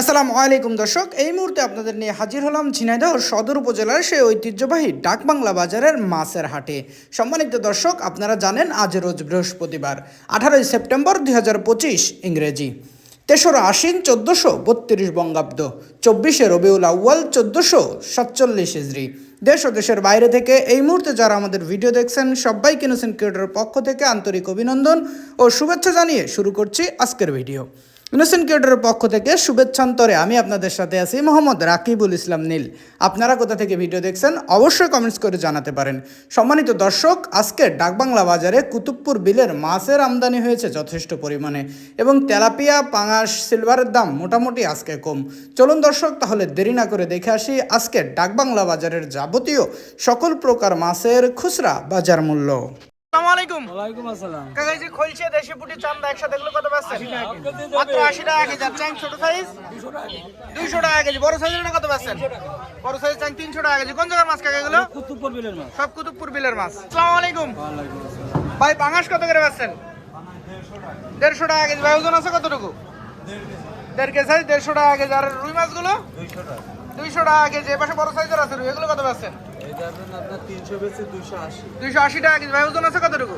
আসসালামু আলাইকুম দর্শক, এই মুহূর্তে আপনাদের নিয়ে হাজির হলাম ঝিনাইদহ সদর উপজেলার সেই ঐতিহ্যবাহী ডাকবাংলা বাজারের মাছের হাটে। সম্মানিত দর্শক, আপনারা জানেন আজ রোজ বৃহস্পতিবার, আঠারোই সেপ্টেম্বর দুই হাজার পঁচিশ ইংরেজি। তেসরা আশ্বিন চোদ্দোশো বত্রিশ বঙ্গাব্দ, চব্বিশে রবিউল আউ্য়াল চোদ্দোশো সাতচল্লিশ ইজরি দেশ ও দেশের বাইরে থেকে এই মুহূর্তে যারা আমাদের ভিডিও দেখছেন, সবাইকে ইনোসেন ক্রিয়েটরের পক্ষ থেকে আন্তরিক অভিনন্দন ও শুভেচ্ছা জানিয়ে শুরু করছি আজকের ভিডিও। ইনোসেন্ট ক্রিয়েটরের পক্ষ থেকে শুভেচ্ছান্তরে আমি আপনাদের সাথে আছি মোহাম্মদ রাকিবুল ইসলাম নীল। আপনারা কোথা থেকে ভিডিও দেখছেন অবশ্যই কমেন্টস করে জানাতে পারেন। সম্মানিত দর্শক, আজকে ডাকবাংলা বাজারে কুতুবপুর বিলের মাছের আমদানি হয়েছে যথেষ্ট পরিমাণে এবং তেলাপিয়া, পাঙাশ, সিলভারের দাম মোটামুটি আজকে কম। চলুন দর্শক, তাহলে দেরি না করে দেখে আসি আজকে ডাকবাংলা বাজারের যাবতীয় সকল প্রকার মাছের খুচরা বাজার মূল্য। আসসালামু আলাইকুম। ওয়ালাইকুম আসসালাম। কাকা যে খলছে দেশি পুটি চান্দা একসাথে এগুলো কত পাচ্ছেন? মাত্র আশি টাকা কেজি আর চাং ছোট সাইজ দুইশো টাকা কেজি। বড় সাইজের কত পাচ্ছেন? বড় সাইজ তিনশো টাকা কেজি। কোন জায়গার মাছ কাকা এগুলো? কুতুবপুর বিলের মাছ। সব কুতুবপুর বিলের মাছ। আসসালামু আলাইকুম। ভাই পাঙাশ কত করে পাচ্ছেন? দেড়শো টাকা কেজি। ভাই ওজন আছে কতটুকু? দেড় কেজি। সাইজ দেড়শো টাকা কেজি। আর রুই মাছগুলো? দুইশো টাকা। কেজি। এপাশে বড় সাইজের আছে রুই। এগুলো কত পাচ্ছেন? দুইশো আশি। টাকা কেজি। ভাই ওজন আছে কতটুকু?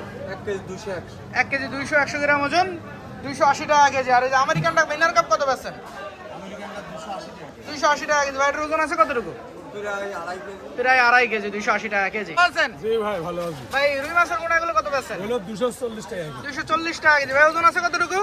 এক কেজি দুইশো একশো। গ্রাম ওজন দুইশো আশি টাকা কেজি। আর এই যে আমেরিকানটা বেনার কাপ কত পাচ্ছেন? দুইশো আশি টাকা। কেজি। ভাইটার ওজন আছে কতটুকু? প্রায় আড়াই কেজি। প্রায় আড়াই কেজি দুইশো আশি টাকা কেজি। বলছেন জি ভাই ভালো আছি। ভাই রুই মাছের গোড়াগুলো কত পাচ্ছেন? হলো দুশো চল্লিশ টাকা কেজি। দুইশো চল্লিশ টাকা কেজি। ভাই ওজন আছে কতটুকু?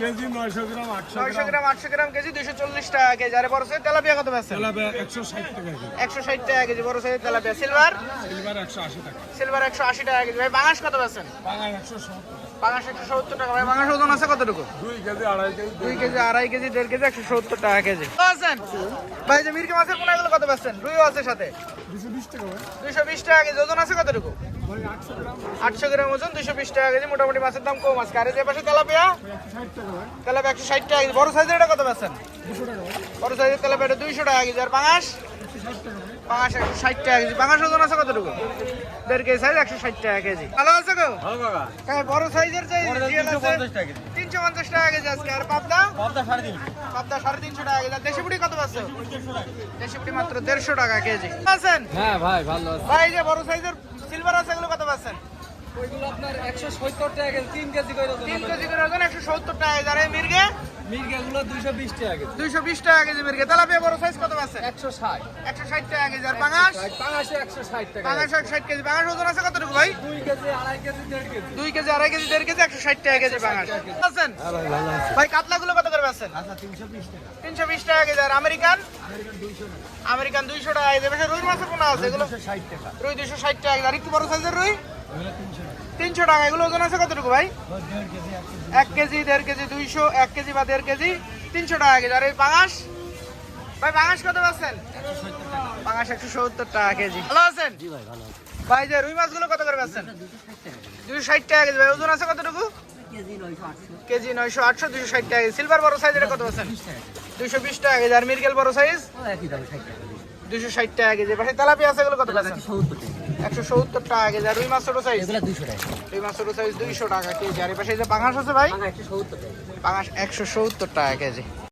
কেজি নয়শো গ্রাম আটশো নয়শো গ্রাম। গ্রাম আটশো গ্রাম কেজি দুইশো চল্লিশ টাকা কেজি। আর বড় সাইজ তেলাপিয়া কত পাচ্ছেন? তেলাপিয়া একশো ষাট টাকা কেজি। একশো ষাট টাকা কেজি বড় সাইজ তেলাপিয়া। সিলভার? সিলভার একশো আশি টাকা। সিলভার একশো আশি টাকা কেজি। ভাই বাঙাশ কত পাচ্ছেন? বাঙাল একশো সত্তর। বাঙাশ একশো সত্তর টাকা। ভাই বাঙাশ ওজন আছে কতটুকু? দুই কেজি আড়াই কেজি দুই কেজি। আড়াই কেজি দেড় কেজি একশো সত্তর টাকা কেজি। আছেন? ভাই যে মিরকে মাছের পোনাগুলো কত পাচ্ছেন? রুইও আছে সাথে। দুশো বিশ টাকা বিশ কেজি ওজন আছে কতটুকু? আটশো গ্রাম। ওজন দুইশো বিশ টাকা কেজি মোটামুটি মাছের দাম কম আছে আর যে পাশে তেলাপিয়া? তেলাপিয়া একশো ষাট টাকা কেজি। বড় সাইজের এটা কত পাচ্ছেন? দুশো বড় সাইজের তেলাপিয়া দুইশো টাকা কেজি। আর পাঙাশ? পাঙাশ একশো ষাট টাকা কেজি। ওজন আছে কতটুকু? দেড় কেজি সাইজ একশো ষাট টাকা কেজি। ভালো আছে গো? হ্যাঁ বড় সাইজের তিনশো পঞ্চাশ টাকা কেজি। আজকে। আর পাবদা? পদ্মা সাড়ে তিনশো। পাবদা সাড়ে তিনশো টাকা কেজি। দেশি বুড়ি কত পাচ্ছে? দেশি বুড়ি মাত্র দেড়শো টাকা কেজি। আছেন? হ্যাঁ ভাই ভালো ভাই যে বড় সাইজের সিলভার আছে এগুলো কত পাচ্ছেন? ওইগুলো আপনার একশো সত্তর টাকা কেজি তিন কেজি করে তিন কেজি করে ওজন একশো সত্তর টাকা কেজি। আর মির্গে? মির্গেগুলো দুশো বিশ টাকা কেজি। দুইশো বিশ টাকা কেজি মির্গে। তেলাপিয়া বড় সাইজ কত ষাট। একশো ষাট টাকা কেজি। আর পাঙাশ? একশো ষাট টাকা পাঙাশ একশো ষাট কেজি। পাঙাশ ওজন আছে কতটুকু ভাই? কেজি আড়াই কেজি দেড় কেজি। দুই কেজি আড়াই কেজি টাকা পাঙাশ। আছেন? হ্যাঁ ভাই আছে। কাতলাগুলো কত করে পাচ্ছেন? আচ্ছা তিনশো বিশ টাকা। তিনশো বিশ টাকা কেজি। আর আমেরিকান? আমেরিকান দুইশো টাকা। কেজি। বেশি রুই মাছের পোনা আছে? এগুলো ষাট টাকা। রুই দুইশো ষাট টাকা আর একটু বড় সাইজের রুই? তিনশো টাকা এগুলো ওজন আছে কতটুকু ভাই? এক কেজি দেড় কেজি দুইশো এক কেজি বা দেড় কেজি তিনশো টাকা কেজি। আর এই পাঙাশ ভাই পাঙাশ কত পাচ্ছেন? পাঙাশ একশো সত্তর টাকা কেজি। ভালো আছেন? ভাই যে রুই মাছগুলো কত করে পাচ্ছেন? দুশো ষাট টাকা কেজি। ভাই ওজন আছে কতটুকু? কেজি নয়শো আটশো দুশো ষাট টাকা সিলভার বড় সাইজ এটা কত পাচ্ছেন? দুশো বিশ টাকা কেজি। আর মিরগেল বড় সাইজ দুশো ষাট টাকা কেজি। পাশে তেলাপিয়া আছে এগুলো কত পাচ্ছেন? একশো সত্তর টাকা কেজি আর রুই মাছ ছোট সাইজ এগুলো টাকা। রুই মাছ ছোট সাইজ দুইশো টাকা কেজি। আর এই পাশে যে পাঙাশ আছে ভাই? পাঙাশ একশো সত্তর টাকা কেজি।